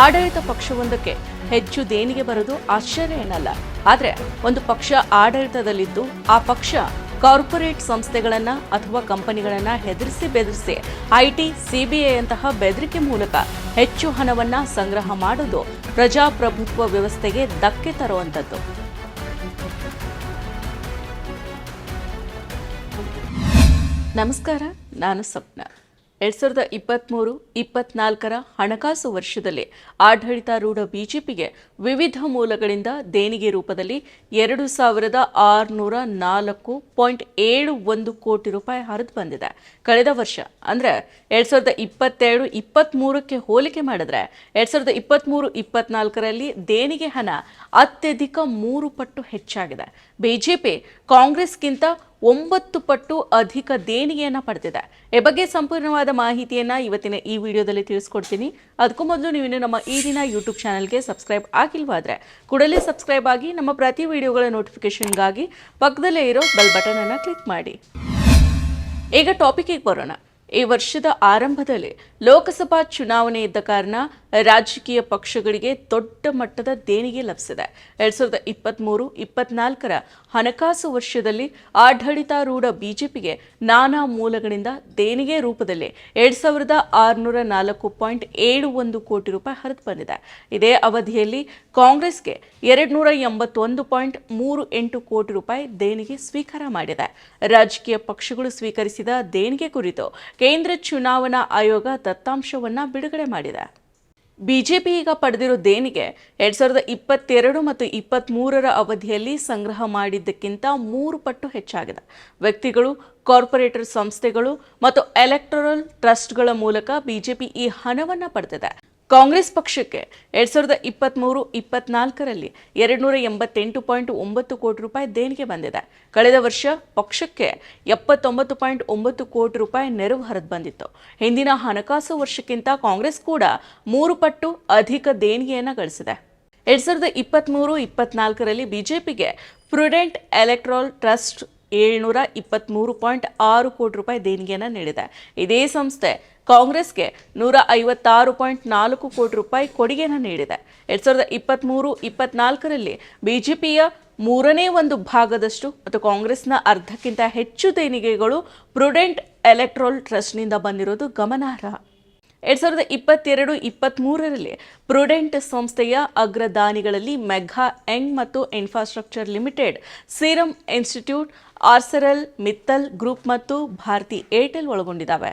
ಆಡಳಿತ ಪಕ್ಷವೊಂದಕ್ಕೆ ಹೆಚ್ಚು ದೇಣಿಗೆ ಬರೋದು ಆಶ್ಚರ್ಯ ಏನಲ್ಲ. ಆದರೆ ಒಂದು ಪಕ್ಷ ಆಡಳಿತದಲ್ಲಿದ್ದು ಆ ಪಕ್ಷ ಕಾರ್ಪೊರೇಟ್ ಸಂಸ್ಥೆಗಳನ್ನ ಅಥವಾ ಕಂಪನಿಗಳನ್ನ ಹೆದರಿಸಿ ಬೆದರಿಸಿ ಐಟಿ ಸಿಬಿಐಯಂತಹ ಬೆದರಿಕೆ ಮೂಲಕ ಹೆಚ್ಚು ಹಣವನ್ನ ಸಂಗ್ರಹ ಮಾಡೋದು ಪ್ರಜಾಪ್ರಭುತ್ವ ವ್ಯವಸ್ಥೆಗೆ ಧಕ್ಕೆ ತರುವಂಥದ್ದು. ನಮಸ್ಕಾರ, ನಾನು ಸಪ್ನ ಎರಡ್ ಸಾವಿರದ ಇಪ್ಪತ್ತ್ಮೂರು ಇಪ್ಪತ್ನಾಲ್ಕರ ಹಣಕಾಸು ವರ್ಷದಲ್ಲಿ ಆಡಳಿತಾರೂಢ ಬಿಜೆಪಿಗೆ ವಿವಿಧ ಮೂಲಗಳಿಂದ ದೇಣಿಗೆ ರೂಪದಲ್ಲಿ ಎರಡು ಸಾವಿರದ ಆರುನೂರ ನಾಲ್ಕು ಪಾಯಿಂಟ್ ಏಳು ಒಂದು ಕೋಟಿ ರೂಪಾಯಿ ಹರಿದು ಬಂದಿದೆ. ಕಳೆದ ವರ್ಷ, ಅಂದ್ರೆ ಎರಡ್ ಸಾವಿರದ ಇಪ್ಪತ್ತೆರಡು ಇಪ್ಪತ್ತ್ಮೂರಕ್ಕೆ ಹೋಲಿಕೆ ಮಾಡಿದ್ರೆ ಎರಡ್ ಸಾವಿರದ ಇಪ್ಪತ್ತ್ಮೂರು ಇಪ್ಪತ್ನಾಲ್ಕರಲ್ಲಿ ದೇಣಿಗೆ ಹಣ ಅತ್ಯಧಿಕ ಮೂರು ಪಟ್ಟು ಹೆಚ್ಚಾಗಿದೆ. ಬಿಜೆಪಿ ಕಾಂಗ್ರೆಸ್ಗಿಂತ ಒಂಬತ್ತು ಪಟ್ಟು ಅಧಿಕ ದೇಣಿಗೆಯನ್ನು ಪಡೆದಿದೆ. ಈ ಬಗ್ಗೆ ಸಂಪೂರ್ಣವಾದ ಮಾಹಿತಿಯನ್ನು ಇವತ್ತಿನ ಈ ವಿಡಿಯೋದಲ್ಲಿ ತಿಳಿಸ್ಕೊಡ್ತೀನಿ. ಅದಕ್ಕೂ ಮೊದಲು ನೀವು ನಮ್ಮ ಈ ದಿನ ಯೂಟ್ಯೂಬ್ ಚಾನಲ್ಗೆ ಸಬ್ಸ್ಕ್ರೈಬ್ ಆಗಿಲ್ವಾದರೆ ಕೂಡಲೇ ಸಬ್ಸ್ಕ್ರೈಬ್ ಆಗಿ ನಮ್ಮ ಪ್ರತಿ ವಿಡಿಯೋಗಳ ನೋಟಿಫಿಕೇಷನ್ಗಾಗಿ ಪಕ್ಕದಲ್ಲೇ ಇರೋ ಬೆಲ್ ಬಟನ್ ಅನ್ನ ಕ್ಲಿಕ್ ಮಾಡಿ. ಈಗ ಟಾಪಿಕಿಗೆ ಬರೋಣ. ಈ ವರ್ಷದ ಆರಂಭದಲ್ಲಿ ಲೋಕಸಭಾ ಚುನಾವಣೆ ಇದ್ದ ಕಾರಣ ರಾಜಕೀಯ ಪಕ್ಷಗಳಿಗೆ ದೊಡ್ಡ ಮಟ್ಟದ ದೇಣಿಗೆ ಲಭಿಸಿದೆ. ಎರಡ್ ಸಾವಿರದ ಇಪ್ಪತ್ತ್ಮೂರು ಇಪ್ಪತ್ನಾಲ್ಕರ ಹಣಕಾಸು ವರ್ಷದಲ್ಲಿ ಆಡಳಿತಾರೂಢ ಬಿಜೆಪಿಗೆ ನಾನಾ ಮೂಲಗಳಿಂದ ದೇಣಿಗೆ ರೂಪದಲ್ಲಿ ಎರಡ್ ಸಾವಿರದ ಆರುನೂರ ನಾಲ್ಕು ಪಾಯಿಂಟ್ ಏಳು ಒಂದು ಕೋಟಿ ರೂಪಾಯಿ ಹರಿದು ಬಂದಿದೆ. ಇದೇ ಅವಧಿಯಲ್ಲಿ ಕಾಂಗ್ರೆಸ್ಗೆ ಎರಡ್ ನೂರ ಎಂಬತ್ತೊಂದು ಪಾಯಿಂಟ್ ಮೂರು ಎಂಟು ಕೋಟಿ ರೂಪಾಯಿ ದೇಣಿಗೆ ಸ್ವೀಕಾರ ಮಾಡಿದೆ. ರಾಜಕೀಯ ಪಕ್ಷಗಳು ಸ್ವೀಕರಿಸಿದ ದೇಣಿಗೆ ಕುರಿತು ಕೇಂದ್ರ ಚುನಾವಣಾ ಆಯೋಗ ದತ್ತಾಂಶವನ್ನು ಬಿಡುಗಡೆ ಮಾಡಿದೆ. ಬಿಜೆಪಿ ಈಗ ಪಡೆದಿರೋ ದೇಣಿಗೆ ಎರಡ್ ಸಾವಿರದ ಇಪ್ಪತ್ತೆರಡು ಮತ್ತು ಇಪ್ಪತ್ತ್ಮೂರರ ಅವಧಿಯಲ್ಲಿ ಸಂಗ್ರಹ ಮಾಡಿದ್ದಕ್ಕಿಂತ ಮೂರು ಪಟ್ಟು ಹೆಚ್ಚಾಗಿದೆ. ವ್ಯಕ್ತಿಗಳು, ಕಾರ್ಪೊರೇಟರ್ ಸಂಸ್ಥೆಗಳು ಮತ್ತು ಎಲೆಕ್ಟ್ರಲ್ ಟ್ರಸ್ಟ್ಗಳ ಮೂಲಕ ಬಿಜೆಪಿ ಈ ಹಣವನ್ನು ಪಡೆದಿದೆ. ಕಾಂಗ್ರೆಸ್ ಪಕ್ಷಕ್ಕೆ ಎರಡ್ ಸಾವಿರದ ಇಪ್ಪತ್ತ್ಮೂರು ಇಪ್ಪತ್ನಾಲ್ಕರಲ್ಲಿ ಎರಡು ನೂರ ಎಂಬತ್ತೆಂಟು ಪಾಯಿಂಟ್ ಒಂಬತ್ತು ಕೋಟಿ ರೂಪಾಯಿ ದೇಣಿಗೆ ಬಂದಿದೆ. ಕಳೆದ ವರ್ಷ ಪಕ್ಷಕ್ಕೆ ಎಪ್ಪತ್ತೊಂಬತ್ತು ಪಾಯಿಂಟ್ ಒಂಬತ್ತು ಕೋಟಿ ರೂಪಾಯಿ ನೆರವು ಹರಿದು ಬಂದಿತ್ತು. ಹಿಂದಿನ ಹಣಕಾಸು ವರ್ಷಕ್ಕಿಂತ ಕಾಂಗ್ರೆಸ್ ಕೂಡ ಮೂರು ಪಟ್ಟು ಅಧಿಕ ದೇಣಿಗೆಯನ್ನು ಗಳಿಸಿದೆ. ಎರಡ್ ಸಾವಿರದ ಇಪ್ಪತ್ತ್ಮೂರು ಇಪ್ಪತ್ನಾಲ್ಕರಲ್ಲಿ ಬಿಜೆಪಿಗೆ ಪ್ರುಡೆಂಟ್ ಎಲೆಕ್ಟ್ರಾಲ್ ಟ್ರಸ್ಟ್ ಏಳ್ನೂರ ಇಪ್ಪತ್ತ್ಮೂರು ಪಾಯಿಂಟ್ ಆರು ಕೋಟಿ ರೂಪಾಯಿ ದೇಣಿಗೆಯನ್ನು ನೀಡಿದೆ. ಇದೇ ಸಂಸ್ಥೆ ಕಾಂಗ್ರೆಸ್ಗೆ ನೂರ ಐವತ್ತಾರು ಪಾಯಿಂಟ್ ನಾಲ್ಕು ಕೋಟಿ ರೂಪಾಯಿ ಕೊಡುಗೆಯನ್ನು ನೀಡಿದೆ. ಎರಡ್ ಸಾವಿರದ ಇಪ್ಪತ್ತ್ಮೂರು ಇಪ್ಪತ್ನಾಲ್ಕರಲ್ಲಿ ಬಿಜೆಪಿಯ ಮೂರನೇ ಒಂದು ಭಾಗದಷ್ಟು ಮತ್ತು ಕಾಂಗ್ರೆಸ್ನ ಅರ್ಧಕ್ಕಿಂತ ಹೆಚ್ಚು ದೇಣಿಗೆಗಳು ಪ್ರುಡೆಂಟ್ ಎಲೆಕ್ಟ್ರೋಲ್ ಟ್ರಸ್ಟ್ನಿಂದ ಬಂದಿರೋದು ಗಮನಾರ್ಹ. ಎರಡ್ ಸಾವಿರದ ಇಪ್ಪತ್ತೆರಡು ಇಪ್ಪತ್ತ್ಮೂರರಲ್ಲಿ ಪ್ರುಡೆಂಟ್ ಸಂಸ್ಥೆಯ ಅಗ್ರದಾನಿಗಳಲ್ಲಿ ಮೆಘಾ ಎಂಗ್ ಮತ್ತು Infrastructure Limited, Serum Institute, Arcelor Mittal group ಮತ್ತು ಭಾರತಿ ಏರ್ಟೆಲ್ ಒಳಗೊಂಡಿದ್ದಾವೆ.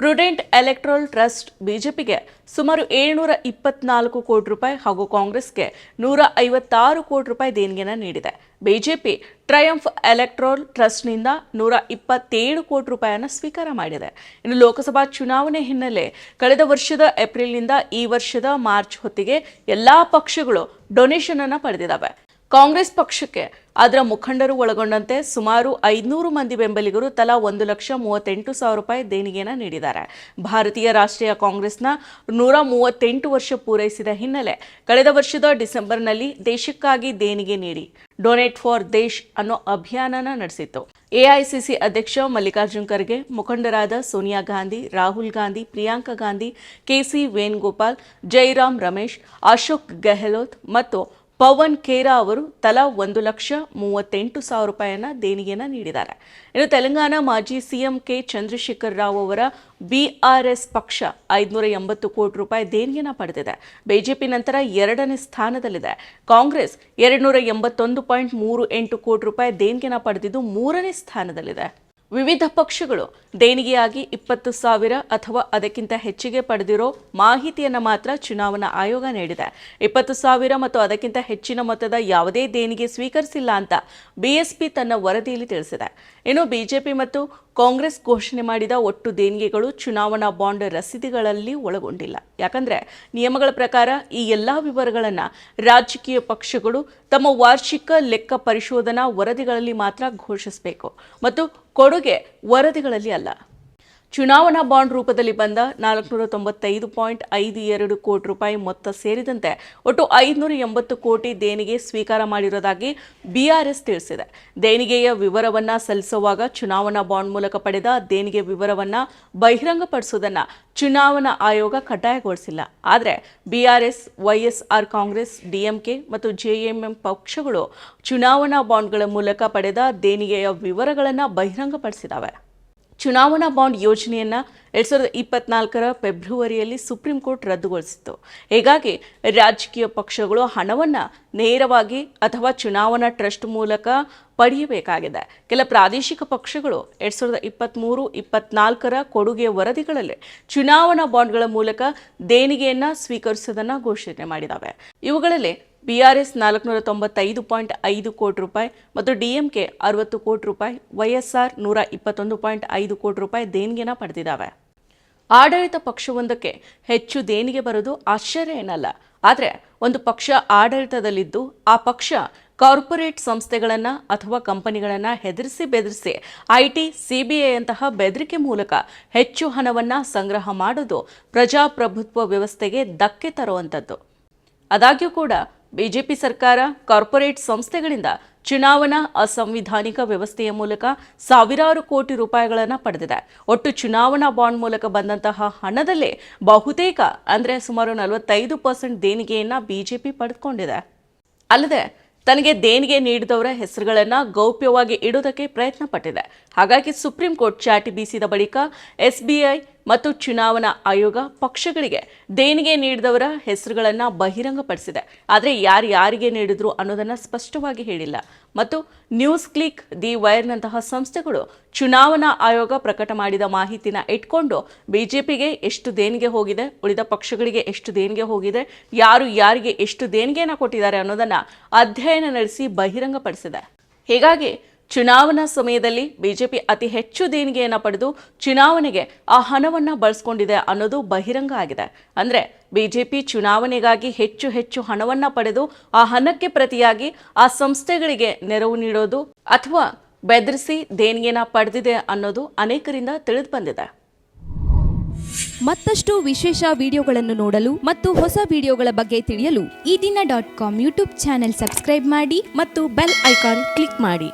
ಪ್ರುಡೆಂಟ್ ಎಲೆಕ್ಟ್ರಲ್ ಟ್ರಸ್ಟ್ ಬಿಜೆಪಿಗೆ ಸುಮಾರು ಏಳ್ನೂರ ಇಪ್ಪತ್ನಾಲ್ಕು ಕೋಟಿ ರೂಪಾಯಿ ಹಾಗೂ ಕಾಂಗ್ರೆಸ್ಗೆ ನೂರ ಐವತ್ತಾರು ಕೋಟಿ ರೂಪಾಯಿ ದೇಣಿಗೆನ ನೀಡಿದೆ. ಬಿಜೆಪಿ ಟ್ರಯಂಫ್ ಎಲೆಕ್ಟ್ರೋಲ್ ಟ್ರಸ್ಟ್ನಿಂದ ನೂರ ಇಪ್ಪತ್ತೇಳು ಕೋಟಿ ರೂಪಾಯಿಯನ್ನು ಸ್ವೀಕಾರ ಮಾಡಿದೆ. ಇನ್ನು ಲೋಕಸಭಾ ಚುನಾವಣೆ ಹಿನ್ನೆಲೆ ಕಳೆದ ವರ್ಷದ ಏಪ್ರಿಲ್ನಿಂದ ಈ ವರ್ಷದ ಮಾರ್ಚ್ ಹೊತ್ತಿಗೆ ಎಲ್ಲಾ ಪಕ್ಷಗಳು ಡೊನೇಷನ್ ಅನ್ನು ಪಡೆದಿದ್ದಾವೆ. ಕಾಂಗ್ರೆಸ್ ಪಕ್ಷಕ್ಕೆ ಅದರ ಮುಖಂಡರು ಒಳಗೊಂಡಂತೆ ಸುಮಾರು ಐದುನೂರು ಮಂದಿ ಬೆಂಬಲಿಗರು ತಲಾ ಒಂದು ಲಕ್ಷ ಮೂವತ್ತೆಂಟು ಸಾವಿರ ರೂಪಾಯಿ ದೇಣಿಗೆಯನ್ನು ನೀಡಿದ್ದಾರೆ. ಭಾರತೀಯ ರಾಷ್ಟ್ರೀಯ ಕಾಂಗ್ರೆಸ್ನ ನೂರ ಮೂವತ್ತೆಂಟು ವರ್ಷ ಪೂರೈಸಿದ ಹಿನ್ನೆಲೆ ಕಳೆದ ವರ್ಷದ ಡಿಸೆಂಬರ್ನಲ್ಲಿ ದೇಶಕ್ಕಾಗಿ ದೇಣಿಗೆ ನೀಡಿ ಡೊನೇಟ್ ಫಾರ್ ದೇಶ್ ಅನ್ನೋ ಅಭಿಯಾನನ ನಡೆಸಿತ್ತು. ಎಐಸಿಸಿ ಅಧ್ಯಕ್ಷ ಮಲ್ಲಿಕಾರ್ಜುನ್ ಖರ್ಗೆ, ಮುಖಂಡರಾದ ಸೋನಿಯಾ ಗಾಂಧಿ, ರಾಹುಲ್ ಗಾಂಧಿ, ಪ್ರಿಯಾಂಕಾ ಗಾಂಧಿ ಕೆಸಿ ವೇಣುಗೋಪಾಲ್, ಜೈರಾಮ್ ರಮೇಶ್, ಅಶೋಕ್ ಗೆಹ್ಲೋತ್ ಮತ್ತು ಪವನ್ ಖೇರಾ ಅವರು ತಲಾ ಒಂದು ಲಕ್ಷ ಮೂವತ್ತೆಂಟು ಸಾವಿರ ರೂಪಾಯಿಯನ್ನು ದೇಣಿಗೆಯನ್ನು ನೀಡಿದ್ದಾರೆ. ಇನ್ನು ತೆಲಂಗಾಣ ಮಾಜಿ ಸಿಎಂ ಕೆ ಚಂದ್ರಶೇಖರ್ ರಾವ್ ಅವರ ಬಿಆರ್ಎಸ್ ಪಕ್ಷ ಐದುನೂರ ಎಂಬತ್ತು ಕೋಟಿ ರೂಪಾಯಿ ದೇಣಿಗೆನ ಪಡೆದಿದೆ. ಬಿಜೆಪಿ ನಂತರ ಎರಡನೇ ಸ್ಥಾನದಲ್ಲಿದೆ. ಕಾಂಗ್ರೆಸ್ ಎರಡು ನೂರ ಎಂಬತ್ತೊಂದು ಪಾಯಿಂಟ್ ಮೂರು ಎಂಟು ಕೋಟಿ ರೂಪಾಯಿ ದೇಣಿಗೆನ ಪಡೆದಿದ್ದು ಮೂರನೇ ಸ್ಥಾನದಲ್ಲಿದೆ. ವಿವಿಧ ಪಕ್ಷಗಳು ದೇಣಿಗೆಯಾಗಿ ಇಪ್ಪತ್ತು ಸಾವಿರ ಅಥವಾ ಅದಕ್ಕಿಂತ ಹೆಚ್ಚಿಗೆ ಪಡೆದಿರೋ ಮಾಹಿತಿಯನ್ನು ಮಾತ್ರ ಚುನಾವಣಾ ಆಯೋಗ ನೀಡಿದೆ. ಇಪ್ಪತ್ತು ಸಾವಿರ ಮತ್ತು ಅದಕ್ಕಿಂತ ಹೆಚ್ಚಿನ ಮೊತ್ತದ ಯಾವುದೇ ದೇಣಿಗೆ ಸ್ವೀಕರಿಸಿಲ್ಲ ಅಂತ ಬಿಎಸ್ಪಿ ತನ್ನ ವರದಿಯಲ್ಲಿ ತಿಳಿಸಿದೆ. ಇನ್ನು ಬಿಜೆಪಿ ಮತ್ತು ಕಾಂಗ್ರೆಸ್ ಘೋಷಣೆ ಮಾಡಿದ ಒಟ್ಟು ದೇಣಿಗೆಗಳು ಚುನಾವಣಾ ಬಾಂಡ್ ರಸೀದಿಗಳಲ್ಲಿ ಒಳಗೊಂಡಿಲ್ಲ. ಯಾಕಂದ್ರೆ ನಿಯಮಗಳ ಪ್ರಕಾರ ಈ ಎಲ್ಲಾ ವಿವರಗಳನ್ನು ರಾಜಕೀಯ ಪಕ್ಷಗಳು ತಮ್ಮ ವಾರ್ಷಿಕ ಲೆಕ್ಕ ಪರಿಶೋಧನಾ ವರದಿಗಳಲ್ಲಿ ಮಾತ್ರ ಘೋಷಿಸಬೇಕು. ಮತ್ತು ಕೊಡುಗೆ ವರದಿಗಳಲ್ಲಿ ಅಲ್ಲ. ಚುನಾವಣಾ ಬಾಂಡ್ ರೂಪದಲ್ಲಿ ಬಂದ ನಾಲ್ಕುನೂರ ತೊಂಬತ್ತೈದು ಪಾಯಿಂಟ್ ಐದು ಎರಡು ಕೋಟಿ ರೂಪಾಯಿ ಮೊತ್ತ ಸೇರಿದಂತೆ ಒಟ್ಟು ಐದುನೂರ ಎಂಬತ್ತು ಕೋಟಿ ದೇಣಿಗೆ ಸ್ವೀಕಾರ ಮಾಡಿರುವುದಾಗಿ ಬಿಆರ್ಎಸ್ ತಿಳಿಸಿದೆ. ದೇಣಿಗೆಯ ವಿವರವನ್ನ ಸಲ್ಲಿಸುವಾಗ ಚುನಾವಣಾ ಬಾಂಡ್ ಮೂಲಕ ಪಡೆದ ದೇಣಿಗೆ ವಿವರವನ್ನ ಬಹಿರಂಗಪಡಿಸುವುದನ್ನು ಚುನಾವಣಾ ಆಯೋಗ ಕಡ್ಡಾಯಗೊಳಿಸಿಲ್ಲ. ಆದರೆ ಬಿಆರ್ಎಸ್ ವೈಎಸ್ಆರ್ ಕಾಂಗ್ರೆಸ್ ಡಿಎಂಕೆ ಮತ್ತು ಜೆಎಂಎಂ ಪಕ್ಷಗಳು ಚುನಾವಣಾ ಬಾಂಡ್ಗಳ ಮೂಲಕ ಪಡೆದ ದೇಣಿಗೆಯ ವಿವರಗಳನ್ನು ಬಹಿರಂಗಪಡಿಸಿದ್ದಾವೆ ಚುನಾವಣಾ ಬಾಂಡ್ ಯೋಜನೆಯನ್ನು ಎರಡ್ ಸಾವಿರದ ಇಪ್ಪತ್ನಾಲ್ಕರ ಫೆಬ್ರವರಿಯಲ್ಲಿ ಸುಪ್ರೀಂ ಕೋರ್ಟ್ ರದ್ದುಗೊಳಿಸಿತ್ತು. ಹೀಗಾಗಿ ರಾಜಕೀಯ ಪಕ್ಷಗಳು ಹಣವನ್ನು ನೇರವಾಗಿ ಅಥವಾ ಚುನಾವಣಾ ಟ್ರಸ್ಟ್ ಮೂಲಕ ಪಡೆಯಬೇಕಾಗಿದೆ. ಕೆಲ ಪ್ರಾದೇಶಿಕ ಪಕ್ಷಗಳು ಎರಡ್ ಸಾವಿರದ ಇಪ್ಪತ್ತ್ಮೂರು ಇಪ್ಪತ್ನಾಲ್ಕರ ಕೊಡುಗೆ ವರದಿಗಳಲ್ಲಿ ಚುನಾವಣಾ ಬಾಂಡ್ಗಳ ಮೂಲಕ ದೇಣಿಗೆಯನ್ನು ಸ್ವೀಕರಿಸೋದನ್ನು ಘೋಷಣೆ ಮಾಡಿದ್ದಾವೆ ಇವುಗಳಲ್ಲಿ ಬಿಆರ್ಎಸ್ ನಾಲ್ಕುನೂರ ತೊಂಬತ್ತೈದು ಪಾಯಿಂಟ್ ಐದು ಕೋಟಿ ರೂಪಾಯಿ ಮತ್ತು ಡಿಎಂಕೆ ಅರವತ್ತು ಕೋಟಿ ರೂಪಾಯಿ, ವೈಎಸ್ಆರ್ ನೂರ ಇಪ್ಪತ್ತೊಂದು ಪಾಯಿಂಟ್ ಐದು ಕೋಟಿ ರೂಪಾಯಿ ದೇಣಿಗೆನ ಪಡೆದಿದ್ದಾವೆ. ಆಡಳಿತ ಪಕ್ಷವೊಂದಕ್ಕೆ ಹೆಚ್ಚು ದೇಣಿಗೆ ಬರೋದು ಆಶ್ಚರ್ಯ ಏನಲ್ಲ. ಆದರೆ ಒಂದು ಪಕ್ಷ ಆಡಳಿತದಲ್ಲಿದ್ದು ಆ ಪಕ್ಷ ಕಾರ್ಪೊರೇಟ್ ಸಂಸ್ಥೆಗಳನ್ನು ಅಥವಾ ಕಂಪನಿಗಳನ್ನು ಹೆದರಿಸಿ ಬೆದರಿಸಿ ಐಟಿ ಸಿಬಿಐಯಂತಹ ಬೆದರಿಕೆ ಮೂಲಕ ಹೆಚ್ಚು ಹಣವನ್ನು ಸಂಗ್ರಹ ಮಾಡೋದು ಪ್ರಜಾಪ್ರಭುತ್ವ ವ್ಯವಸ್ಥೆಗೆ ಧಕ್ಕೆ ತರುವಂಥದ್ದು ಆದಾಗ್ಯೂ ಕೂಡ ಬಿಜೆಪಿ ಸರ್ಕಾರ ಕಾರ್ಪೊರೇಟ್ ಸಂಸ್ಥೆಗಳಿಂದ ಚುನಾವಣಾ ಅಸಂವಿಧಾನಿಕ ವ್ಯವಸ್ಥೆಯ ಮೂಲಕ ಸಾವಿರಾರು ಕೋಟಿ ರೂಪಾಯಿಗಳನ್ನು ಪಡೆದಿದೆ. ಒಟ್ಟು ಚುನಾವಣಾ ಬಾಂಡ್ ಮೂಲಕ ಬಂದಂತಹ ಹಣದಲ್ಲೇ ಬಹುತೇಕ, ಅಂದರೆ ಸುಮಾರು ನಲವತ್ತೈದು ಪರ್ಸೆಂಟ್ ದೇಣಿಗೆಯನ್ನು ಬಿಜೆಪಿ ಪಡೆದುಕೊಂಡಿದೆ. ಅಲ್ಲದೆ, ತನಗೆ ದೇಣಿಗೆ ನೀಡಿದವರ ಹೆಸರುಗಳನ್ನು ಗೌಪ್ಯವಾಗಿ ಇಡುವುದಕ್ಕೆ ಪ್ರಯತ್ನ ಪಟ್ಟಿದೆ ಹಾಗಾಗಿ ಸುಪ್ರೀಂ ಕೋರ್ಟ್ ಚಾಟಿ ಬೀಸಿದ ಬಳಿಕ ಎಸ್ಬಿಐ ಮತ್ತು ಚುನಾವಣಾ ಆಯೋಗ ಪಕ್ಷಗಳಿಗೆ ದೇಣಿಗೆ ನೀಡಿದವರ ಹೆಸರುಗಳನ್ನು ಬಹಿರಂಗಪಡಿಸಿದೆ. ಆದರೆ ಯಾರು ಯಾರಿಗೆ ನೀಡಿದ್ರು ಅನ್ನೋದನ್ನು ಸ್ಪಷ್ಟವಾಗಿ ಹೇಳಿಲ್ಲ. ಮತ್ತು ನ್ಯೂಸ್ ಕ್ಲಿಕ್, ದಿ ವೈರ್ನಂತಹ ಸಂಸ್ಥೆಗಳು ಚುನಾವಣಾ ಆಯೋಗ ಪ್ರಕಟ ಮಾಡಿದ ಮಾಹಿತಿನ ಇಟ್ಕೊಂಡು ಬಿಜೆಪಿಗೆ ಎಷ್ಟು ದೇಣಿಗೆ ಹೋಗಿದೆ, ಉಳಿದ ಪಕ್ಷಗಳಿಗೆ ಎಷ್ಟು ದೇಣಿಗೆ ಹೋಗಿದೆ, ಯಾರು ಯಾರಿಗೆ ಎಷ್ಟು ದೇಣಿಗೆಯನ್ನು ಕೊಟ್ಟಿದ್ದಾರೆ ಅನ್ನೋದನ್ನು ಅಧ್ಯಯನ ನಡೆಸಿ ಬಹಿರಂಗಪಡಿಸಿದೆ. ಹೀಗಾಗಿ ಚುನಾವಣಾ ಸಮಯದಲ್ಲಿ ಬಿಜೆಪಿ ಅತಿ ಹೆಚ್ಚು ದೇಣಿಗೆಯನ್ನು ಪಡೆದು ಚುನಾವಣೆಗೆ ಆ ಹಣವನ್ನು ಬಳಸ್ಕೊಂಡಿದೆ ಅನ್ನೋದು ಬಹಿರಂಗ ಆಗಿದೆ. ಅಂದರೆ ಬಿಜೆಪಿ ಚುನಾವಣೆಗಾಗಿ ಹೆಚ್ಚು ಹೆಚ್ಚು ಹಣವನ್ನು ಪಡೆದು ಆ ಹಣಕ್ಕೆ ಪ್ರತಿಯಾಗಿ ಆ ಸಂಸ್ಥೆಗಳಿಗೆ ನೆರವು ನೀಡೋದು ಅಥವಾ ಬೆದರಿಸಿ ದೇಣಿಗೆನ ಪಡೆದಿದೆ ಅನ್ನೋದು ಅನೇಕರಿಂದ ತಿಳಿದು ಬಂದಿದೆ ಮತ್ತಷ್ಟು ವಿಶೇಷ ವಿಡಿಯೋಗಳನ್ನು ನೋಡಲು ಮತ್ತು ಹೊಸ ವಿಡಿಯೋಗಳ ಬಗ್ಗೆ ತಿಳಿಯಲು Ee Dina dot com YouTube channel subscribe ಮಾಡಿ ಮತ್ತು ಬೆಲ್ ಐಕಾನ್ ಕ್ಲಿಕ್ ಮಾಡಿ.